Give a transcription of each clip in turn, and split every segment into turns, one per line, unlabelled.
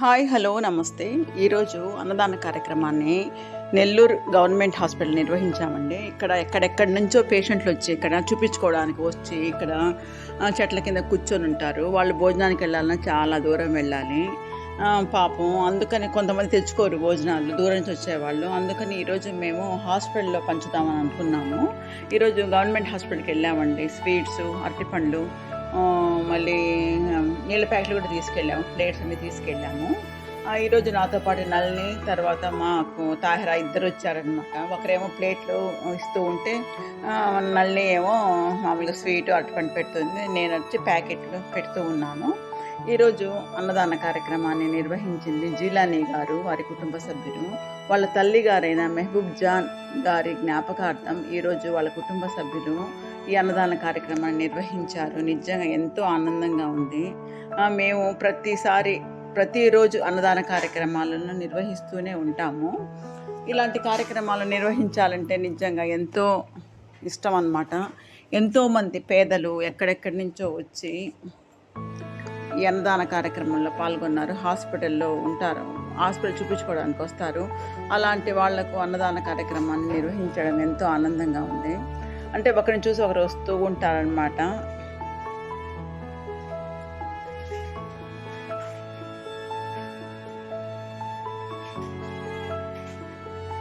Hi hello నమస్తే. ఈరోజు అన్నదాన కార్యక్రమాన్ని నెల్లూరు గవర్నమెంట్ హాస్పిటల్ నిర్వహించామండి. ఇక్కడ ఎక్కడెక్కడి నుంచో పేషెంట్లు వచ్చి ఇక్కడ చూపించుకోవడానికి వచ్చి ఇక్కడ చెట్ల కింద కూర్చొని ఉంటారు. వాళ్ళు భోజనానికి వెళ్ళాలన్నా చాలా దూరం వెళ్ళాలి. పాపం అందుకని కొంతమంది తెచ్చుకోరు భోజనాలు దూరం నుంచి వచ్చేవాళ్ళు. అందుకని ఈరోజు మేము హాస్పిటల్లో పంచుదామని అనుకున్నాము. ఈరోజు గవర్నమెంట్ హాస్పిటల్కి వెళ్ళామండి. స్వీట్స్ అరటిపండ్లు మళ్ళీ నీళ్ళ ప్యాకెట్లు కూడా తీసుకెళ్ళాము ప్లేట్స్ అన్ని తీసుకెళ్ళాము. ఆ, ఈరోజు నాతో పాటు నల్ని తర్వాత మాకు తాహిరా ఇద్దరు వచ్చారనమాట ఒకరేమో ప్లేట్లు ఇస్తూ ఉంటే నల్ని ఏమో మామూలుగా స్వీట్ అటువంటి పెడుతుంది నేను వచ్చి ప్యాకెట్లు పెడుతూ ఉన్నాను. ఈరోజు అన్నదాన కార్యక్రమాన్ని నిర్వహించింది జీలానీ గారు వారి కుటుంబ సభ్యులు. వాళ్ళ తల్లి గారైన మెహబూబ్ జాన్ గారి జ్ఞాపకార్థం ఈరోజు వాళ్ళ కుటుంబ సభ్యులు ఈ అన్నదాన కార్యక్రమాన్ని నిర్వహించారు. నిజంగా ఎంతో ఆనందంగా ఉంది. మేము ప్రతిసారి ప్రతిరోజు అన్నదాన కార్యక్రమాలను నిర్వహిస్తూనే ఉంటాము. ఇలాంటి కార్యక్రమాలు నిర్వహించాలంటే నిజంగా ఎంతో ఇష్టం అన్నమాట. ఎంతోమంది పేదలు ఎక్కడెక్కడి నుంచో వచ్చి ఈ అన్నదాన కార్యక్రమంలో పాల్గొన్నారు. హాస్పిటల్లో ఉంటారు. హాస్పిటల్ చూపించుకోవడానికి వస్తారు. అలాంటి వాళ్ళకు అన్నదాన కార్యక్రమాన్ని నిర్వహించడం ఎంతో ఆనందంగా ఉంది. అంటే ఒకరిని చూసి ఒకరు వస్తూ ఉంటారనమాట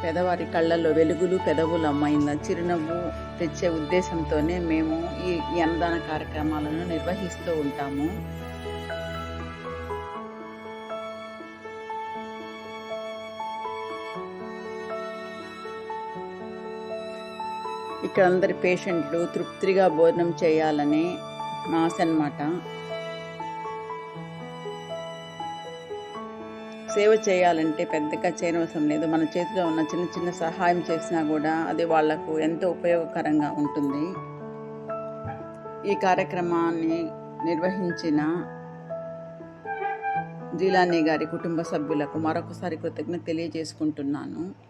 పెదవారి కళ్ళల్లో వెలుగులు పెదవులు అమ్మాయిన చిరునవ్వు తెచ్చే ఉద్దేశంతోనే మేము ఈ ఈ అన్నదాన కార్యక్రమాలను నిర్వహిస్తూ ఉంటాము. ఇక్కడ అందరి పేషెంట్లు తృప్తిగా భోజనం చేయాలని మా ఆశ అన్నమాట. సేవ చేయాలంటే పెద్దగా చేయనవసరం లేదు. మన చేతిలో ఉన్న చిన్న చిన్న సహాయం చేసినా కూడా అది వాళ్ళకు ఎంతో ఉపయోగకరంగా ఉంటుంది. ఈ కార్యక్రమాన్ని నిర్వహించిన జీలానీ గారి కుటుంబ సభ్యులకు మరొకసారి కృతజ్ఞత తెలియజేసుకుంటున్నాను.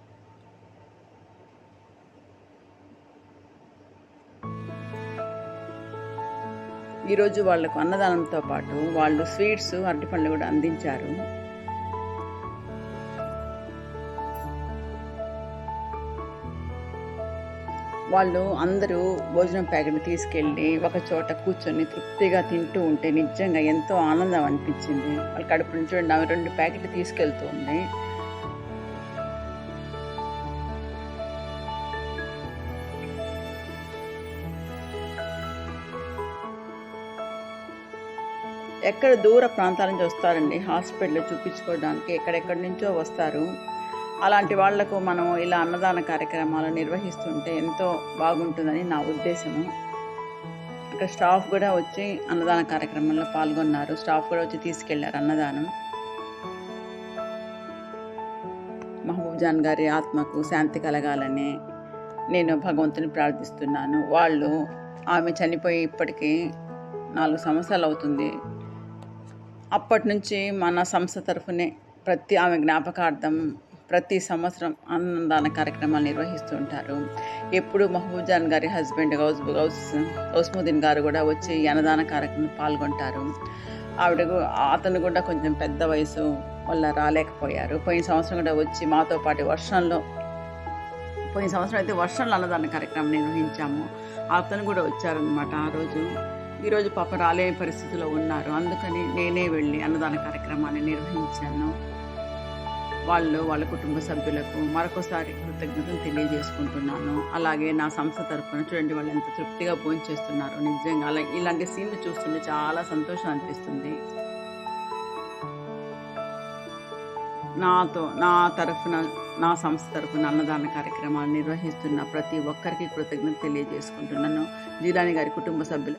ఈరోజు వాళ్ళకు అన్నదానంతో పాటు వాళ్ళు స్వీట్స్ అరటిపండ్లు కూడా అందించారు. వాళ్ళు అందరూ భోజనం ప్యాకెట్ తీసుకెళ్ళి ఒక చోట కూర్చొని తృప్తిగా తింటూ ఉంటే నిజంగా ఎంతో ఆనందం అనిపించింది. వాళ్ళ కడుపు నుంచి రెండు రెండు ప్యాకెట్లు తీసుకెళ్తుంది ఎక్కడ దూర ప్రాంతాల నుంచి వస్తారండి? హాస్పిటల్ చూపించుకోవడానికి ఎక్కడెక్కడి నుంచో వస్తారు. అలాంటి వాళ్ళకు మనం ఇలా అన్నదాన కార్యక్రమాలు నిర్వహిస్తుంటే ఎంతో బాగుంటుందని నా ఉద్దేశము. అక్కడ స్టాఫ్ కూడా వచ్చి అన్నదాన కార్యక్రమంలో పాల్గొన్నారు. స్టాఫ్ కూడా వచ్చి తీసుకెళ్ళారు అన్నదానం. మహబూబ్జాన్ గారి ఆత్మకు శాంతి కలగాలని నేను భగవంతుని ప్రార్థిస్తున్నాను. వాళ్ళు ఆమె చనిపోయి ఇప్పటికీ నాలుగు సంవత్సరాలు అవుతుంది. అప్పటి నుంచి మన సంస్థ తరఫునే ప్రతి ఆమె జ్ఞాపకార్థం ప్రతి సంవత్సరం అన్నదాన కార్యక్రమాలు నిర్వహిస్తూ ఉంటారు. ఎప్పుడు మహబూబ్జాన్ గారి హస్బెండ్ గౌస్ గౌస్ గౌస్ముద్దీన్ గారు కూడా వచ్చి అన్నదాన కార్యక్రమం పాల్గొంటారు. ఆవిడ అతను కూడా కొంచెం పెద్ద వయసు వల్ల రాలేకపోయారు. పోయిన సంవత్సరం కూడా వచ్చి మాతో పాటు వర్షంలో పోయిన సంవత్సరం అయితే వర్షంలో అన్నదాన కార్యక్రమం నిర్వహించాము. అతను కూడా వచ్చారనమాట ఆ రోజు. ఈరోజు పాప రాలేని పరిస్థితిలో ఉన్నారు. అందుకని నేనే వెళ్ళి అన్నదాన కార్యక్రమాన్ని నిర్వహించాను. వాళ్ళు వాళ్ళ కుటుంబ సభ్యులకు మరొకసారి కృతజ్ఞతలు తెలియజేసుకుంటున్నాను. అలాగే నా సంస్థ తరఫున చూడండి వాళ్ళు ఎంత తృప్తిగా భోంచేస్తున్నారు నిజంగా అలా ఇలాంటి సీన్లు చూస్తుంటే చాలా సంతోషం అనిపిస్తుంది. నాతో నా తరఫున నా సంస్థ తరఫున అన్నదాన కార్యక్రమాలు నిర్వహిస్తున్న ప్రతి ఒక్కరికి కృతజ్ఞత తెలియజేసుకుంటున్నాను. జీలాని గారి కుటుంబ సభ్యులు